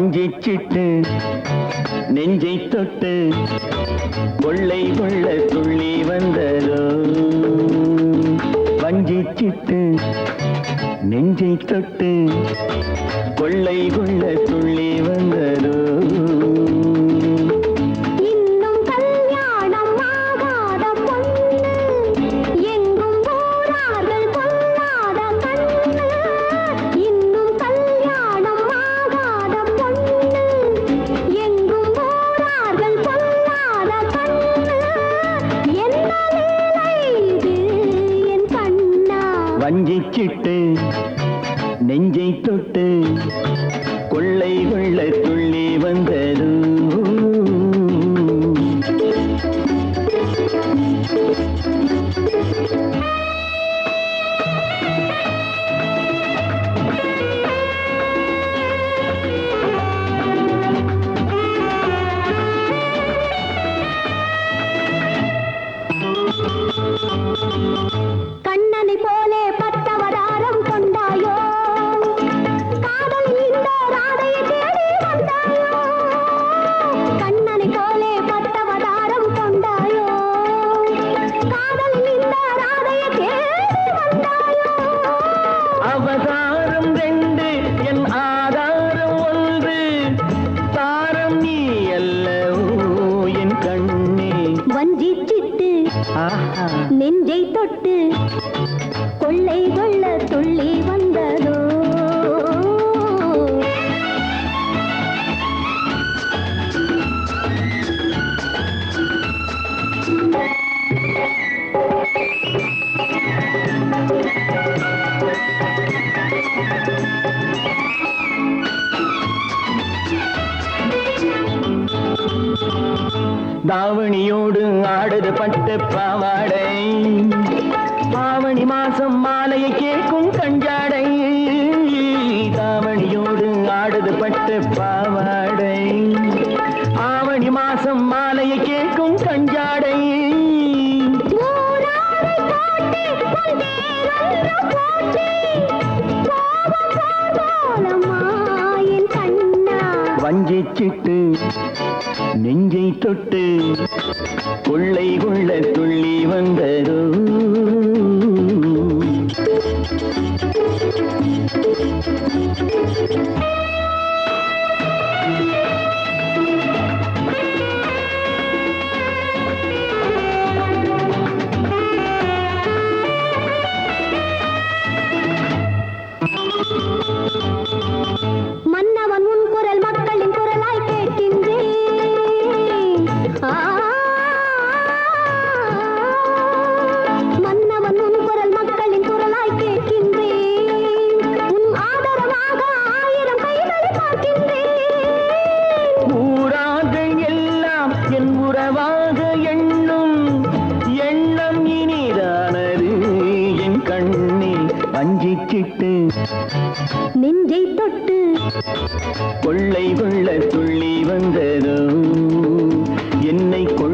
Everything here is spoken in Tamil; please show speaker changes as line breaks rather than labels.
வஞ்சிச்சிட்டு நெஞ்சை தொட்டு கொள்ளை கொள்ள துள்ளி வந்ததோ? வஞ்சிச்சிட்டு நெஞ்சை தொட்டு கொள்ளை கொள்ள துள்ளி வந்ததோ? வஞ்சிச்சிட்டு நெஞ்சை தொட்டு கொள்ளை கொள்ள துள்ளி வந்ததோ
நெஞ்சை தொட்டு கொள்ளை கொள்ள துள்ளி
தாவணியோடு ஆடுது பட்டு பாவாடை. ஆவணி மாசம் மாலையை கேட்கும் கஞ்சாடை. தாவணியோடு ஆடுது பட்டு பாவாடை. ஆவணி மாசம் மாலையை கேட்கும் கஞ்சாடை. வஞ்சிச்சிட்டு நெஞ்சை தொட்டு கொள்ளை கொள்ள துள்ளி வந்ததோ?
நெஞ்சை தொட்டு.
கொள்ளை கொள்ள துள்ளி வந்ததோ என்னை கொள்ள